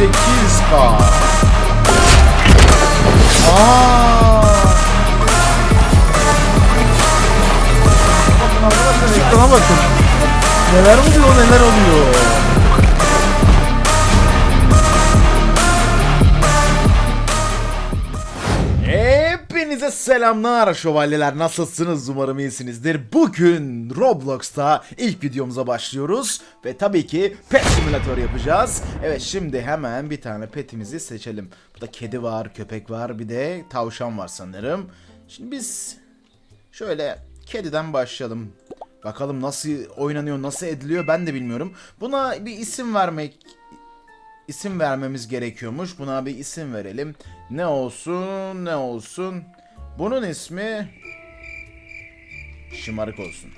8K. Aa! Bakın arkadaşlar ekrana bakın. Neler oluyor neler oluyor. Hepinize selamlar şövalyeler nasılsınız umarım iyisinizdir. Bugün Roblox'ta ilk videomuza başlıyoruz ve tabii ki pet simülatör yapacağız. Evet şimdi hemen bir tane petimizi seçelim. Burada kedi var, köpek var, bir de tavşan var sanırım. Şimdi biz şöyle kediden başlayalım. Bakalım nasıl oynanıyor, nasıl ediliyor ben de bilmiyorum. Buna bir isim vermek isim vermemiz gerekiyormuş. Buna bir isim verelim. Ne olsun, ne olsun. Bunun ismi şımarık olsun.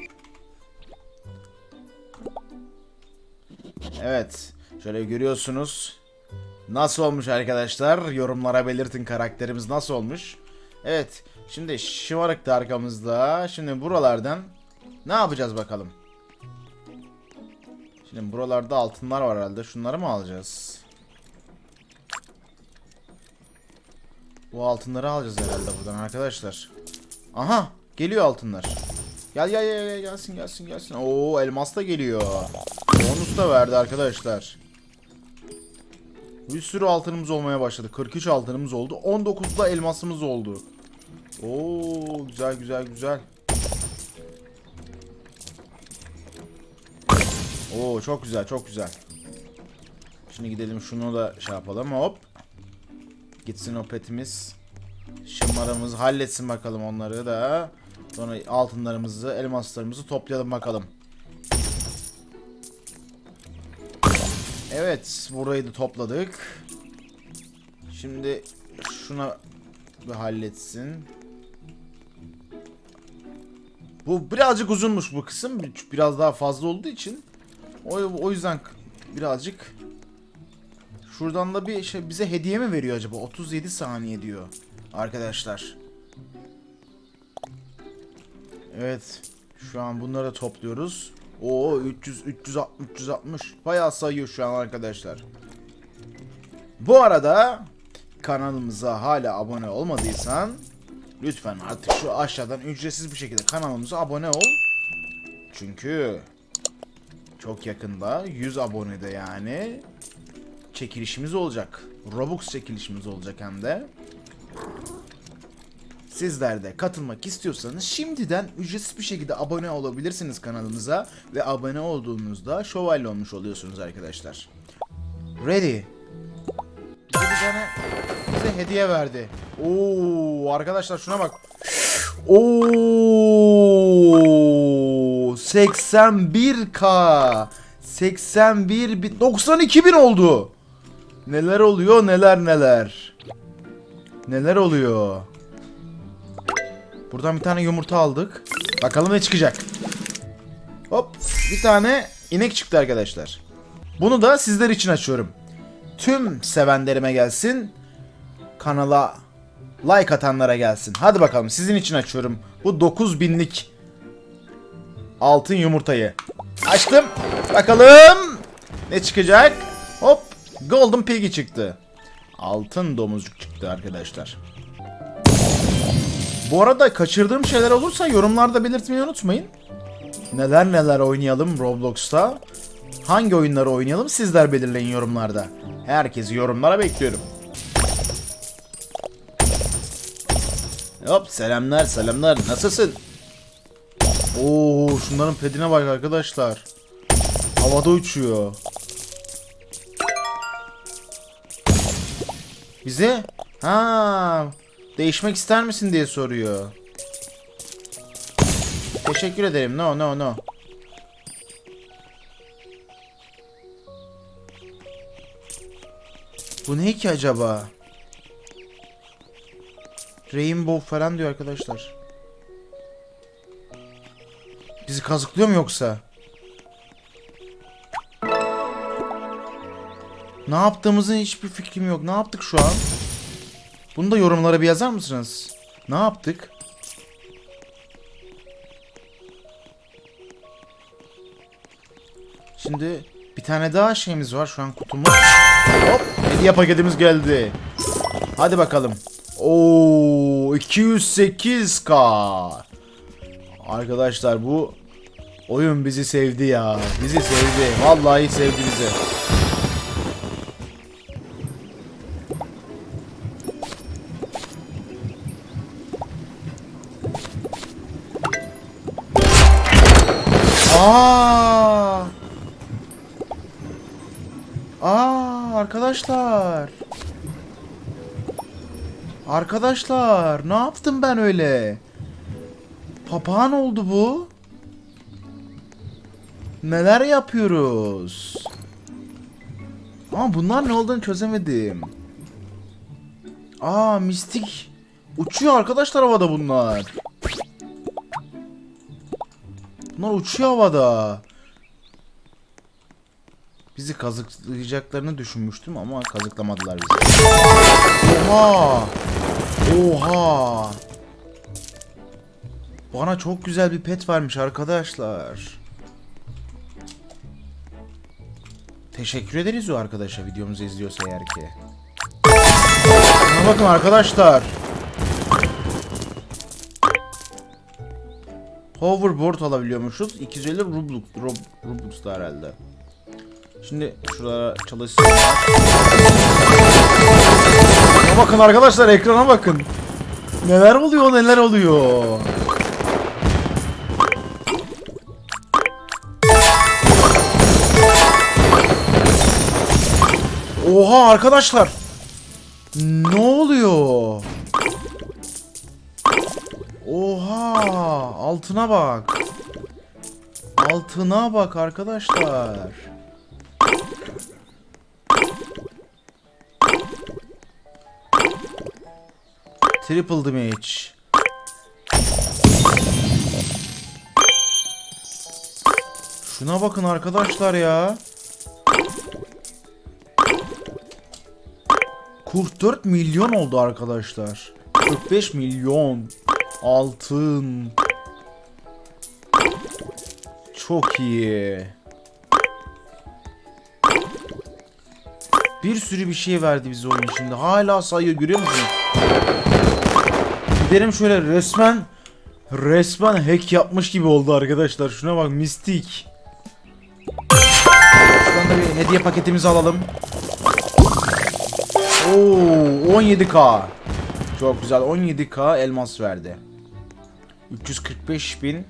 Evet, şöyle görüyorsunuz. Nasıl olmuş arkadaşlar? Yorumlara belirtin karakterimiz nasıl olmuş. Evet, şimdi şımarık da arkamızda. Şimdi buralardan ne yapacağız bakalım? Şimdi buralarda altınlar var herhalde. Şunları mı alacağız? Bu altınları alacağız herhalde buradan arkadaşlar. Aha geliyor altınlar. Gel gel gel gel gelsin gelsin gelsin. Oo elmas da geliyor. Bonus da verdi arkadaşlar. Bir sürü altınımız olmaya başladı. 43 altınımız oldu. 19'da elmasımız oldu. Oo güzel güzel güzel. Oo çok güzel çok güzel. Şimdi gidelim şunu da şey yapalım hop. Gitsin o petimiz. Şımarımızı halletsin bakalım onları da. Sonra altınlarımızı, elmaslarımızı toplayalım bakalım. Evet, burayı da topladık. Şimdi şuna bir halletsin. Bu birazcık uzunmuş bu kısım. Biraz daha fazla olduğu için. O, o yüzden birazcık Şuradan da bir şey bize hediye mi veriyor acaba? 37 saniye diyor arkadaşlar. Evet. Şu an bunları da topluyoruz. Oo 300 360 360 bayağı sayıyor şu an arkadaşlar. Bu arada kanalımıza hala abone olmadıysan lütfen artık şu aşağıdan ücretsiz bir şekilde kanalımıza abone ol. Çünkü çok yakında 100 abonede yani çekilişimiz olacak. Robux çekilişimiz olacak hem de. Sizler de katılmak istiyorsanız şimdiden ücretsiz bir şekilde abone olabilirsiniz kanalımıza ve abone olduğunuzda şövalye olmuş oluyorsunuz arkadaşlar. Ready. Bize bir tane bize hediye verdi. Oo arkadaşlar şuna bak. Oo 81k 81 bin 92 bin oldu. Neler oluyor neler neler. Neler oluyor. Buradan bir tane yumurta aldık. Bakalım ne çıkacak. Hop bir tane inek çıktı arkadaşlar. Bunu da sizler için açıyorum. Tüm sevenlerime gelsin. Kanala like atanlara gelsin. Hadi bakalım sizin için açıyorum. Bu 9000'lik altın yumurtayı. Açtım. Bakalım ne çıkacak? Golden Piggy çıktı. Altın domuzcuk çıktı arkadaşlar. Bu arada kaçırdığım şeyler olursa yorumlarda belirtmeyi unutmayın. Neler neler oynayalım Roblox'ta. Hangi oyunları oynayalım sizler belirleyin yorumlarda. Herkesi yorumlara bekliyorum. Hop selamlar selamlar nasılsın? Oo şunların pedine bak arkadaşlar. Havada uçuyor. Bize? Ha, değişmek ister misin diye soruyor. Teşekkür ederim. No, no, no. Bu ne ki acaba? Rainbow falan diyor arkadaşlar. Bizi kazıklıyor mu yoksa? Ne yaptığımızın hiçbir fikrim yok. Ne yaptık şu an? Bunu da yorumlara bir yazar mısınız? Ne yaptık? Şimdi bir tane daha şeyimiz var şu an kutumuz. Hop hediye paketimiz geldi. Hadi bakalım. Oo 208k. Arkadaşlar bu oyun bizi sevdi ya. Bizi sevdi. Vallahi sevdi bizi. Aa! Aa arkadaşlar. Arkadaşlar ne yaptım ben öyle? Papağan oldu bu. Neler yapıyoruz? Ama bunlar ne olduğunu çözemedim. Aa mistik. Uçuyor arkadaşlar havada bunlar. Bunlar uçuyor havada. Bizi kazıklayacaklarını düşünmüştüm ama kazıklamadılar bizi. Oha! Oha! Bana çok güzel bir pet vermiş arkadaşlar. Teşekkür ederiz o arkadaşa videomuzu izliyorsa eğer ki. Buna bakın arkadaşlar. Hoverboard alabiliyormuşuz. 250 Roblox, Rob, Roblox'ta herhalde. Şimdi şurada çalışsınlar. Buna bakın arkadaşlar ekrana bakın. Neler oluyor neler oluyor. Oha arkadaşlar. Ne oluyor? Oha altına bak. Altına bak arkadaşlar. Triple damage. Şuna bakın arkadaşlar ya. 44 milyon oldu arkadaşlar. 45 milyon altın. Çok iyi. Bir sürü bir şey verdi bize oyun şimdi. Hala sayıyor görüyor musunuz? Gidelim şöyle resmen resmen hack yapmış gibi oldu arkadaşlar. Şuna bak mistik. Şuradan da bir hediye paketimizi alalım. Oo 17k. Çok güzel 17k elmas verdi. 345 bin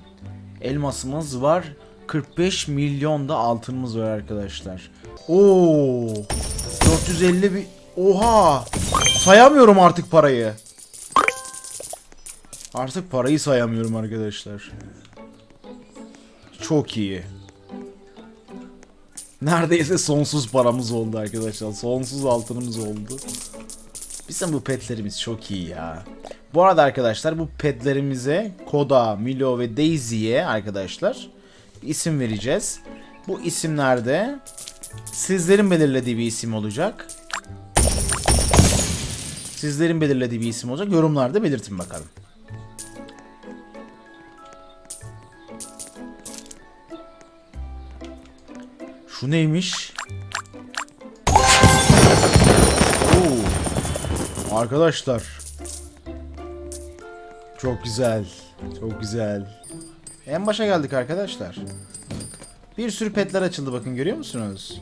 elmasımız var. 45 milyon da altınımız var arkadaşlar. Oo 450 bin. Oha! Sayamıyorum artık parayı. Artık parayı sayamıyorum arkadaşlar. Çok iyi. Neredeyse sonsuz paramız oldu arkadaşlar. Sonsuz altınımız oldu. Bizim bu petlerimiz çok iyi ya. Bu arada arkadaşlar bu petlerimize Koda, Milo ve Daisy'ye arkadaşlar isim vereceğiz. Bu isimlerde sizlerin belirlediği bir isim olacak. Sizlerin belirlediği bir isim olacak. Yorumlarda belirtin bakalım. Şu neymiş? Oo. Arkadaşlar. Çok güzel. Çok güzel. En başa geldik arkadaşlar. Bir sürü petler açıldı bakın görüyor musunuz?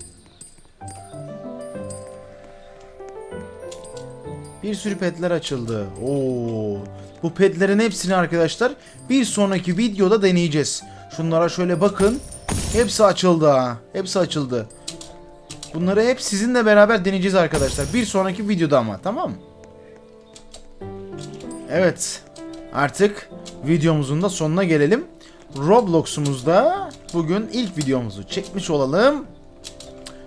Bir sürü petler açıldı. Oo. Bu petlerin hepsini arkadaşlar bir sonraki videoda deneyeceğiz. Şunlara şöyle bakın. Hepsi açıldı ha. Hepsi açıldı. Bunları hep sizinle beraber deneyeceğiz arkadaşlar. Bir sonraki videoda ama tamam mı? Evet. Artık videomuzun da sonuna gelelim. Roblox'umuzda bugün ilk videomuzu çekmiş olalım.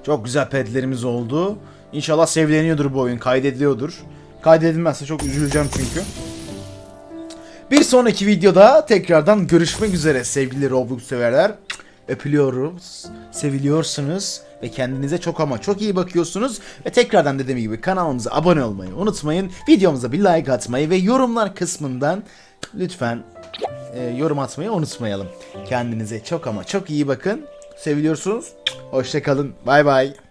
Çok güzel petlerimiz oldu. İnşallah sevleniyordur bu oyun, kaydediliyordur. Kaydedilmezse çok üzüleceğim çünkü. Bir sonraki videoda tekrardan görüşmek üzere sevgili Roblox severler. Öpülüyoruz, seviliyorsunuz ve kendinize çok ama çok iyi bakıyorsunuz. Ve tekrardan dediğim gibi kanalımıza abone olmayı unutmayın. Videomuza bir like atmayı ve yorumlar kısmından lütfen e, yorum atmayı unutmayalım. Kendinize çok ama çok iyi bakın. Seviliyorsunuz. Hoşçakalın. Bay bay.